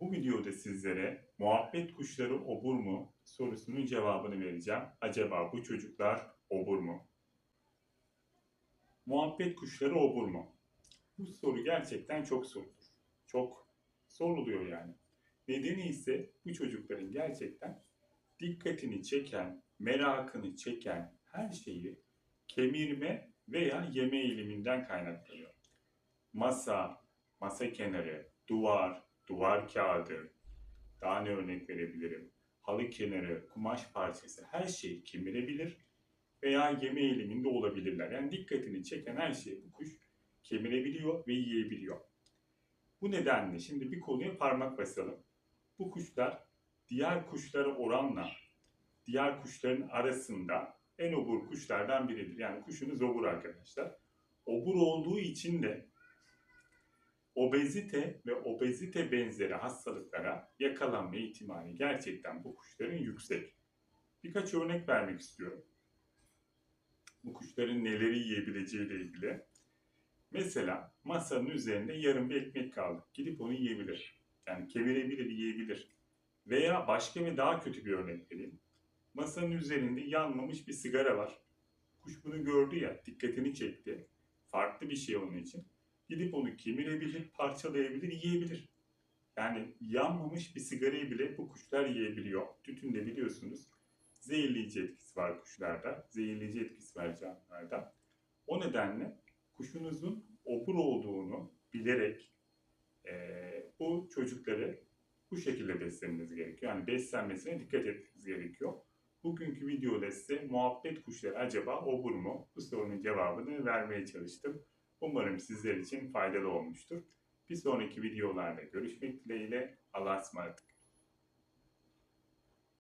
Bu videoda sizlere muhabbet kuşları obur mu sorusunun cevabını vereceğim. Acaba bu çocuklar obur mu? Muhabbet kuşları obur mu? Bu soru gerçekten çok sorulur. Çok soruluyor yani. Nedeni ise bu çocukların gerçekten dikkatini çeken, merakını çeken her şeyi kemirme veya yeme eğiliminden kaynaklanıyor. Masa, masa kenarı, duvar, duvar kağıdı, daha ne örnek verebilirim? Halı kenarı, kumaş parçası her şeyi kemirebilir veya yeme eğiliminde olabilirler. Yani dikkatini çeken her şeyi bu kuş kemirebiliyor ve yiyebiliyor. Bu nedenle şimdi bir konuya parmak basalım. Bu kuşlar diğer kuşlara oranla diğer kuşların arasında en obur kuşlardan biridir. Yani kuşunuz obur arkadaşlar. Obur olduğu için de obezite ve obezite benzeri hastalıklara yakalanma ihtimali gerçekten bu kuşların yüksek. Birkaç örnek vermek istiyorum. Bu kuşların neleri yiyebileceği ile ilgili. Mesela masanın üzerinde yarım bir ekmek kaldı. Gidip onu yiyebilir. Yani kemirebilir, yiyebilir. Veya başka ve daha kötü bir örnek vereyim. Masanın üzerinde yanmamış bir sigara var. Kuş bunu gördü ya, dikkatini çekti. Farklı bir şey onun için. Gidip onu kemirebilir, parçalayabilir, yiyebilir. Yani yanmamış bir sigarayı bile bu kuşlar yiyebiliyor. Tütün de biliyorsunuz zehirleyici etkisi var kuşlarda. Zehirleyici etkisi var canlılarda. O nedenle kuşunuzun obur olduğunu bilerek eee, bu çocukları bu şekilde beslemeniz gerekiyor. Yani beslenmesine dikkat etmeniz gerekiyor. Bugünkü videoda size muhabbet kuşları acaba obur mu? Bu sorunun cevabını vermeye çalıştım. Umarım sizler için faydalı olmuştur. Bir sonraki videolarda görüşmek dileğiyle Allah'a ısmarladık.